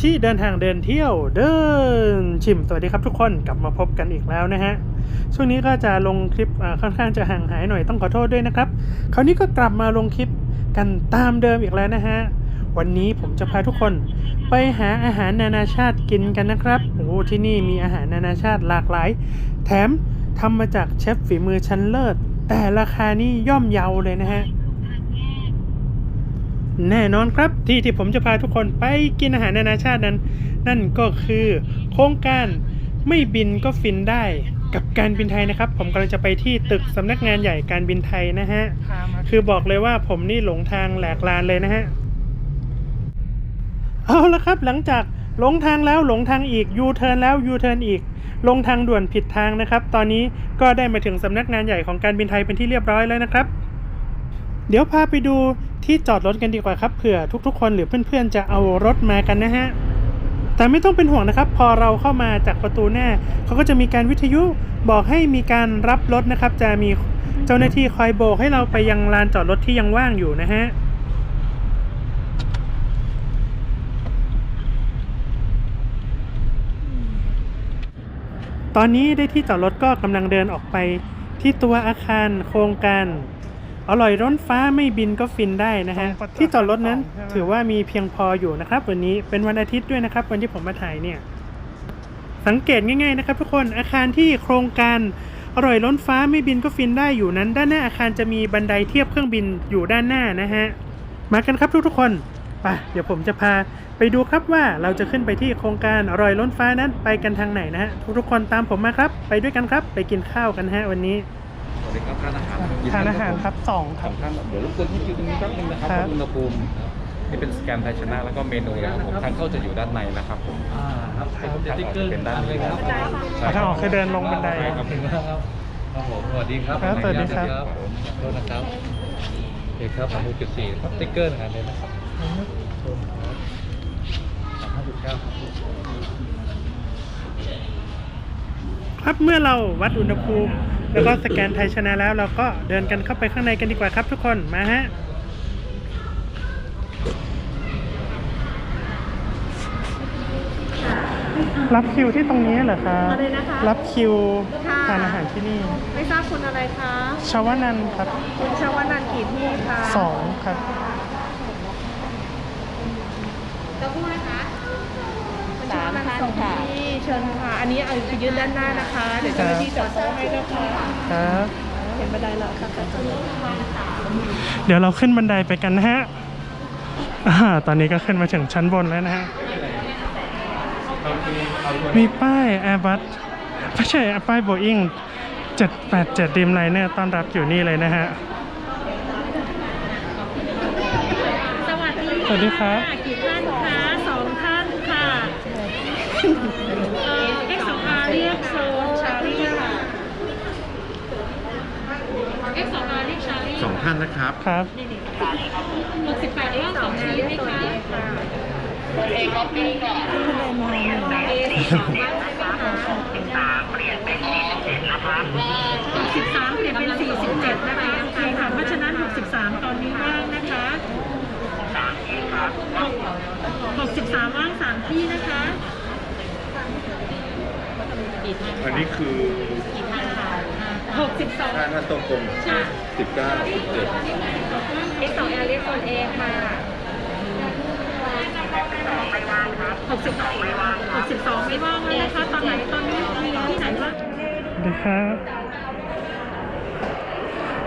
ชิเดินทางเดินเที่ยวเดินชิมสวัสดีครับทุกคนกลับมาพบกันอีกแล้วนะฮะช่วงนี้ก็จะลงคลิปค่อนข้างจะห่างหายหน่อยต้องขอโทษด้วยนะครับ คราวนี้ก็กลับมาลงคลิปกันตามเดิมอีกแล้วนะฮะวันนี้ผมจะพาทุกคนไปหาอาหารนานาชาติกินกันนะครับโอ้ที่นี่มีอาหารนานาชาติหลากหลาย แถมทำมาจากเชฟฝีมือชั้นเลิศ แต่ราคานี่ย่อมเยาเลยนะฮะ แน่นอนครับที่ที่ผมจะพาทุกคนไปกินอาหารนานาชาตินั้น นั่นก็คือโครงการไม่บินก็ฟินได้กับการบินไทยนะครับ ผมกำลังจะไปที่ตึกสำนักงานใหญ่การบินไทยนะฮะ คือบอกเลยว่าผมนี่หลงทางแหลกลานเลยนะฮะ เอาละครับหลังจากหลงทางแล้วหลงทางอีกยูเทิร์นแล้วยูเทิร์นอีก ลงทางด่วนผิดทางนะครับ ตอนนี้ก็ได้มาถึงสำนักงานใหญ่ของการบินไทยเป็นที่เรียบร้อยแล้วนะครับ เดี๋ยวพาไปดูที่จอดรถกันดีกว่าครับเผื่อทุกๆ คนหรือเพื่อนๆจะเอารถมากันนะฮะแต่ไม่ต้องเป็นห่วงนะครับ พอเราเข้ามาจากประตูหน้าเขาก็จะมีการวิทยุบอกให้มีการรับรถนะครับ จะมีเจ้าหน้าที่คอยโบกให้เราไปยังลานจอดรถที่ยังว่างอยู่นะฮะตอนนี้ได้ที่จอดรถก็กำลังเดินออกไปที่ตัวอาคารโครงการ อร่อยร้นฟ้าไม่บินก็ฟินได้นะฮะ ที่จอดรถนั้นถือว่ามีเพียงพออยู่นะครับ วันนี้เป็นวันอาทิตย์ด้วยนะครับ วันที่ผมมาถ่ายเนี่ย สังเกตง่ายๆนะครับทุกคนอาคารที่โครงการอร่อยล้นฟ้าไม่บินก็ฟินได้อยู่นั้น ด้านหน้าอาคารจะมีบันไดเทียบเครื่องบินอยู่ด้านหน้านะฮะมากันครับทุกๆคนไปเดี๋ยวผมจะพาไปดูครับว่าเราจะขึ้นไปที่โครงการอร่อยล้นฟ้านั้นไปกันทางไหนนะฮะทุกๆคนตามผมมาครับ ไปด้วยกันครับ ไปกินข้าวกันฮะวันนี้ สวัสดีครับร้านอาหารทานอาหารครับสองคสรัอบ งท่านเดี๋ยวรบกวนที่คิวตรงนี้แป๊บนึงนะครับครับวัดอุณหภูมิที่เป็นสแกนไทยชนะแล้วก็เมนูนะครับผมทางเข้าจะอยู่ด้านในนะครับผมอ่าครับทางออกจะเป็นด้านนี้นะครับทางออกคือเดินลงบันได ใช่ครับครับผมสวัสดีครับครับสวัสดีครับผมขอโทษนะครับโอเคครับสามหกจุดสี่ครับสติ๊กเกอร์หนึ่งอันเลยนะครับสามห้าจุดเก้าครับ ครับเมื่อเราวัดอุณหภูมิ แล้วก็สแกนไทยชนะแล้วเราก็เดินกันเข้าไปข้างในกันดีกว่าครับทุกคนมาฮะรับคิวที่ตรงนี้เหรอครับอะไรนะคะ รับคิวค่ะทานอาหารที่นี่ ไม่ทราบคุณอะไรคะชาวนันท์ครับคุณชวนันท์กี่ที่คะสองครับเจ้าพูดนะคะสามท่านค่ะที่เชิญค่ะ อันนี้เอาไปยืนด้านหน้านะคะ เดี๋ยวเจ้าหน้าที่จัดโต๊ะให้ด้วยค่ะครับเห็นบันไดแล้วค่ะเดี๋ยวเราขึ้นบันไดไปกันนะฮะอ่าตอนนี้ก็ขึ้นมาถึงชั้นบนแล้วนะฮะ มีป้าย Airbus ไม่ใช่ป้าย Boeing 787 Dream Liner ต้อนรับอยู่นี่เลยนะฮะ สวัสดีสวัสดีครับกี่ท่านคะสองท่านค่ะ เอ่อ X2R เรียกโซนชาลีค่ะ X2R เรียกชาลีสองท่านนะครับ ครับหกสิบแปดรอบสองชิ้นไหมคะเอคอปปี้ก่อนเอสองบ้างใช่ไหมคะสิบสามเปลี่ยนเป็นสี่สิบเจ็ดนะคะสิบสามเปลี่ยนเป็นสี่สิบเจ็ดนะคะใช่ค่ะเพราะฉะนั้นหกสิบสามตอนนี้ว่างนะคะหกสิบสามว่างสามที่นะคะ อันนี้คือหกสิบสองท่านท่านตรงกลมค่ะสิบเก้าสิบเจ็ดเอสองแอร์เรียกโซนเอค่ะหกสิบสองไม่ว่างหกสิบสองไม่ว่างแล้วนะคะ ตอนไหนตอนนี้มีที่ไหนบ้างสวัสดีครับ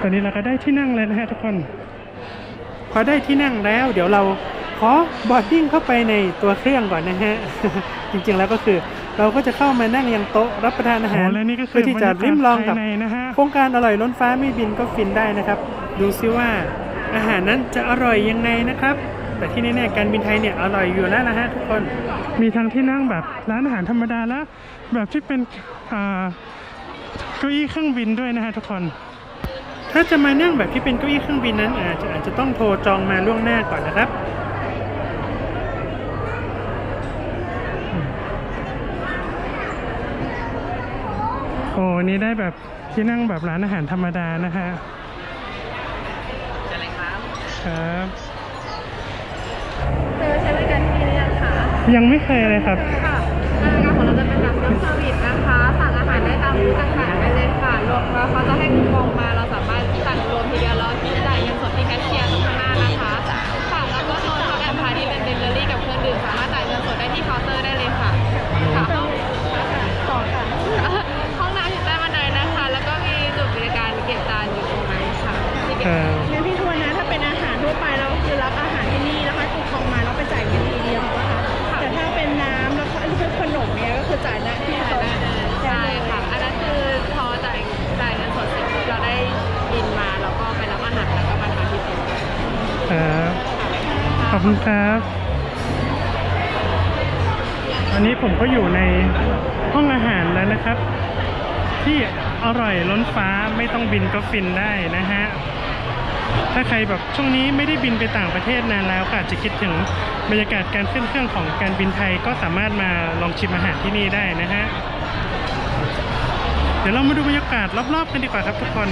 ตอนนี้เราก็ได้ที่นั่งแล้วนะฮะทุกคน พอได้ที่นั่งแล้ว เดี๋ยวเรา ขอบอร์ดดิ้งเข้าไปในตัวเครื่องก่อนนะฮะ จริงๆแล้วก็คือเราก็จะเข้ามานั่งยังโต๊ะรับประทานอาหารและนี่ก็คือเพื่อที่จะริมลองกับภายในนะฮะโครงการอร่อยล้นฟ้าไม่บินก็ฟินได้นะครับ ดูซิว่าอาหารนั้นจะอร่อยยังไงนะครับ แต่ที่แน่ๆการบินไทยเนี่ยอร่อยอยู่แล้วนะฮะทุกคนมีทั้งที่นั่งแบบร้านอาหารธรรมดาและแบบที่เป็นอ่าเก้าอี้เครื่องบินด้วยนะฮะทุกคน ถ้าจะมานั่งแบบที่เป็นเก้าอี้เครื่องบินนั้นอาจจะอาจจะต้องโทรจองมาล่วงหน้าก่อนนะครับ โอ้นี่ได้แบบที่นั่งแบบร้านอาหารธรรมดานะฮะครับเธอใช้บริการที่นี่หรือยังคะยังไม่เคยเลยครับค่ะบริการของเราจะเป็นแบบเซลฟ์เซอร์วิสนะคะ สั่งอาหารได้ตามที่ต่างๆได้เลยค่ะรวมแล้วเขาจะให้คูปอง อบคุณครับอันนี้ผมก็อยู่ในห้องอาหารแล้วนะครับ ที่อร่อยล้นฟ้าไม่ต้องบินก็ฟินได้นะฮะ ถ้าใครแบบช่วงนี้ไม่ได้บินไปต่างประเทศนานแล้วก็อาจจะคิดถึงบรรยากาศการขึ้นเครื่องของการบินไทยก็สามารถมาลองชิมอาหารที่นี่ได้นะฮะ เดี๋ยวเรามาดูบรรยากาศรอบๆกันดีกว่าครับทุกคน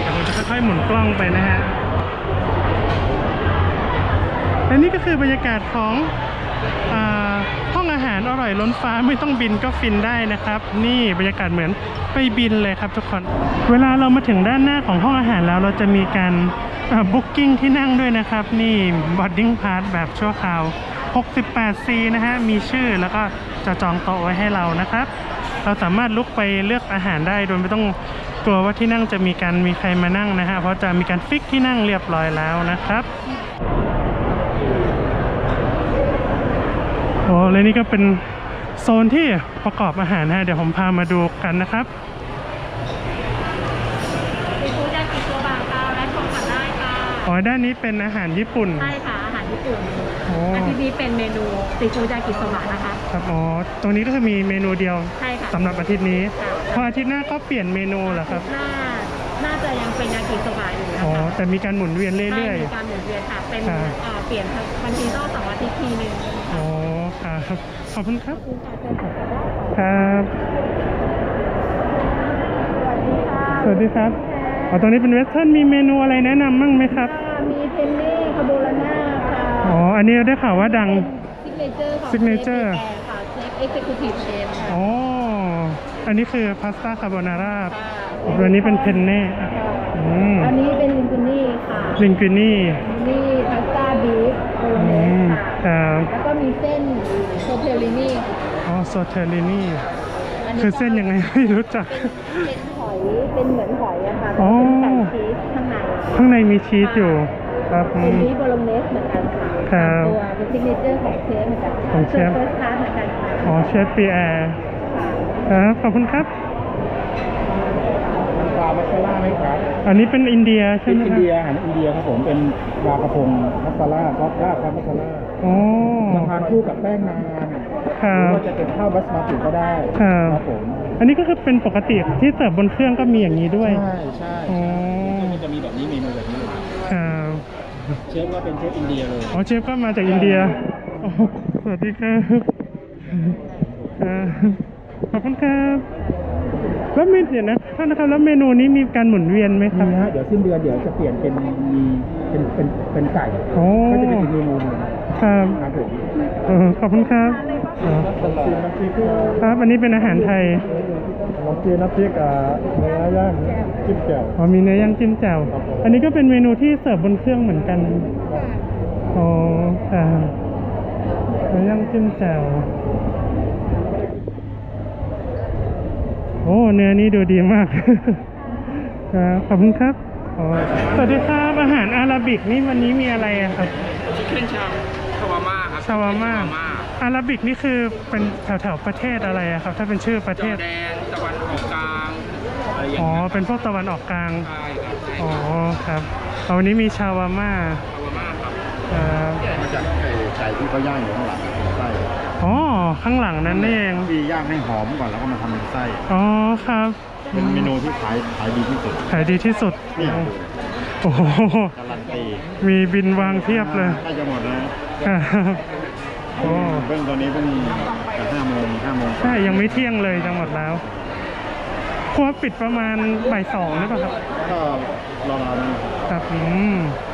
เดี๋ยวผมจะค่อยๆหมุนกล้องไปนะฮะ และนี่ก็คือบรรยากาศของอห้องอาหารอร่อยล้นฟ้าไม่ต้องบินก็ฟินได้นะครับ นี่บรรยากาศเหมือนไปบินเลยครับทุกคน เวลาเรามาถึงด้านหน้าของห้องอาหารแล้วเราจะมีการบุ๊กิ้งที่นั่งด้วยนะครับ นี่ boarding pass แบบชั่วคราว 68C นะฮะ มีชื่อแล้วก็จะจองโต๊ะไว้ให้เรานะครับ เราสามารถลุกไปเลือกอาหารได้โดยไม่ต้องกลัวว่าที่นั่งจะมีการมีใครมานั่งนะฮะ เพราะจะมีการฟิกที่นั่งเรียบร้อยแล้วนะครับ อ้และนี่ก็เป็นโซนที่ประกอบอาหารนะฮะเดี๋ยวผมพามาดูกันนะครับซีฟู้ดยากิโซบะค่ะและของผัดได้ค่ะอ๋อด้านนี้เป็นอาหารญี่ปุ่น ใช่ค่ะ อาหารญี่ปุ่นโอ้อาทิตย์นี้เป็นเมนูซีฟู้ดยากิโซบะนะคะครับอ๋อตรงนี้ก็คือมีเมนูเดียวใช่ค่ะสำหรับอาทิตย์นี้ค่ะพออาทิตย์หน้าก็เปลี่ยนเมนูเหรอครับน่าน่าจะยังเป็นยากิโซบะอยู่นะอ๋อคะแต่มีการหมุนเวียนเรื่อยใช่มีการหมุนเวียนค่ะเป็นครับอ่าเปลี่ยนบางทีต้องสองอาทิตย์ทีหนึ่งๆอ๋อ ครับ ขอบคุณครับคุณค่ะเชิญค่ะได้ค่ะครับสวัสดีค่ะสวัสดีครับอ๋อตรงนี้เป็นเวสเทิร์นมีเมนูอะไรแนะนำมั่งไหมครับ มีเพนเน่คาโบลาน่าค่ะอ๋อ อันนี้ได้ข่าวว่าดัง ซิกเนเจอร์ของ Signature เชฟค่ะเชฟเอ็กซ์คิวทีฟเชฟค่ะอ๋อ อันนี้คือพาสต้าคาโบนาร่าค่ะตัวนี้เป็นเพนเน่อืมอันนี้เป็นลิงกุนี่ค่ะลิงกินี่ นี่พาสต้าบีฟโบโลอืเนสมค่ะ ครับ แล้วก็มีเส้นโซ เทลลินี่อ๋อโซเทลลินี่อันนี้คือเส้นยังไงไม่รู้จัก เป็นหอย เป็นเหมือนหอยอะค่ะอ๋แต่อเป็นไก่ชีสข้างใน ข้างในมีชีสอยู่ ครับอืเป็นมบีฟโบโลเนสเหมือนกันค่ะครับตัวเป็นซิกเนเจอร์ของเชฟเหมือนกันค่ะของเชฟเฟิร์สคลาสเหมือนกันค่ะอ๋อเชฟปีแอร์ครับขอบคุณครับปลามัสลาไหมครับอันนี้เป็นอินเดียใช่เป็นไหมอินครับเดียอาหารอินเดียครับผมเป็นปลากระพงมัสลาซอสราดครับมัสลาอ๋อมาทานคู่กับแป้งนานครัหรือบว่าจะเป็นข้าวบัสมาติก็ได้ครับผมอันนี้ก็คือเป็นปกติที่เสิร์ฟบนเครื่องก็มีอย่างนี้ด้วย ใช่ใช่อ๋อมันจะมีแบบนี้เมนูแบบนี้เลยครับเชฟก็เป็นเชฟอินเดียเลยอ๋อเชฟก็มาจากอินเดียอ๋อสวัสดีครับครับขอบคุณครับ แล้วเมนูเดี๋ยวนะท่านนะครับแล้วเมนูนี้มีการหมุนเวียนไหมครับ มีฮะเดี๋ยวสิ้นเดือนเดี๋ยวจะเปลี่ยนเป็นมีเป็นเป็นเป็นไก่โอ้ ก็จะเป็นอีกเมนูหนึงครับครับผมเออขอบคุณครับครับซีน้ำพริกครับอันนี้เป็นอาหารไทยลองกินน้ำพริกอะเนื้อย่างจิ้มแจ่ว อ๋อมีเนื้อย่างจิ้มแจ่วอันนี้ก็เป็นเมนูที่เสิร์ฟบนเครื่องเหมือนกันอ๋อครับเนื้อย่างจิ้มแจ่ว โอ้เนื้อนี้ดูดีมากครับขอบคุณครับสวัสดีครับอาหารอาราบิกนี่วันนี้มีอะไรครับขึ้นชาชาวาม่าครับชาวาม่าอาราบิกนี่คือเป็นแถวแถวๆประเทศอะไรครับ ถ้าเป็นชื่อประเทศแดนตะวันออกกลางอะไรอ๋อเป็นพวกตะวันออกกลางใช่ครับอ๋อครับวันนี้มีชาวาม่าชาวาม่าครับครับมาจากไก่ไก่ที่เขาย่างอยู่ข้างหลังไส้อ๋อข้างหลังนั่นเองที่ย่างให้หอมก่อนแล้วก็มาทำเป็นไส้อ๋อ ครับ เป็นเมนูที่ขายขายดีที่สุดขายดีที่สุด เนี่ยโอ้โห การันตีมีบินวางเทียบเลยใกล้จะหมดแล้วครับโอ้เพิ่งตอนนี้เพิ่งจะห้าโมงห้าโมงกว่าใช่ยังไม่เที่ยงเลยจังหมดแล้วครัวปิดประมาณบ่ายสองหรือเปล่าครับ ก็รอเราครับอืมครับ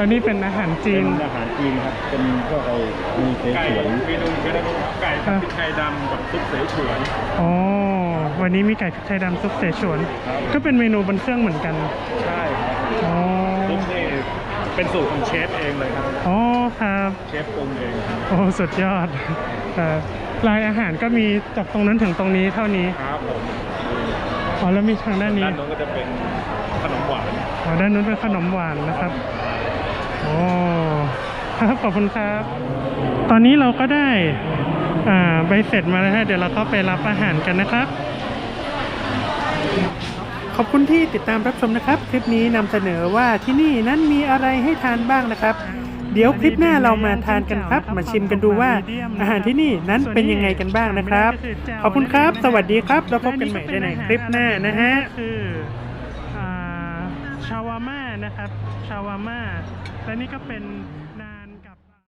อันนี้เป็นอาหารจีเป็น นอาหารจีนครับ เป็นพวกไอ้มีเสฉวนเมนูเมนูไก่ผัดพริกไทยดำกับซุปเสฉวนอ๋อ วันนี้มีไก่พริกไทยดำซุปเสฉวน ก็เป็นเมนูบนเครื่องเหมือนกัน ใช่ครับอ๋อ ซุปนี่เป็นสูตรของเชฟเองเลยครับ อ๋อครับ เชฟปรุงเองครับโอ้ สุดยอดครับรายอาหารก็มีจากตรงนั้นถึงตรงนี้เท่านี้ ครับผมอ๋อ แล้วมีทางด้านนี้ด้านโน้นก็จะเป็นขนมหวานอ๋อด้านนู้นเป็นขนมหวานนะครับโอ้ครับขอบคุณครับ ตอนนี้เราก็ได้ใบเสร็จมาแล้วฮะเดี๋ยวเราก็ไปรับอาหารกันนะครับ ขอบคุณที่ติดตามรับชมนะครับ คลิปนี้นำเสนอว่าที่นี่นั้นมีอะไรให้ทานบ้างนะครับ เดี๋ยวคลิปหน้าเรามาทานกันครับ มาชิมกันดูว่าอาหารที่นี่นั้นเป็นยังไงกันบ้างนะครับ ขอบคุณครับ สวัสดีครับ แล้วพบกันใหม่ในคลิปหน้านะฮะคื ชาวาม่านะครับ ชาวาม่าและนี่ก็เป็น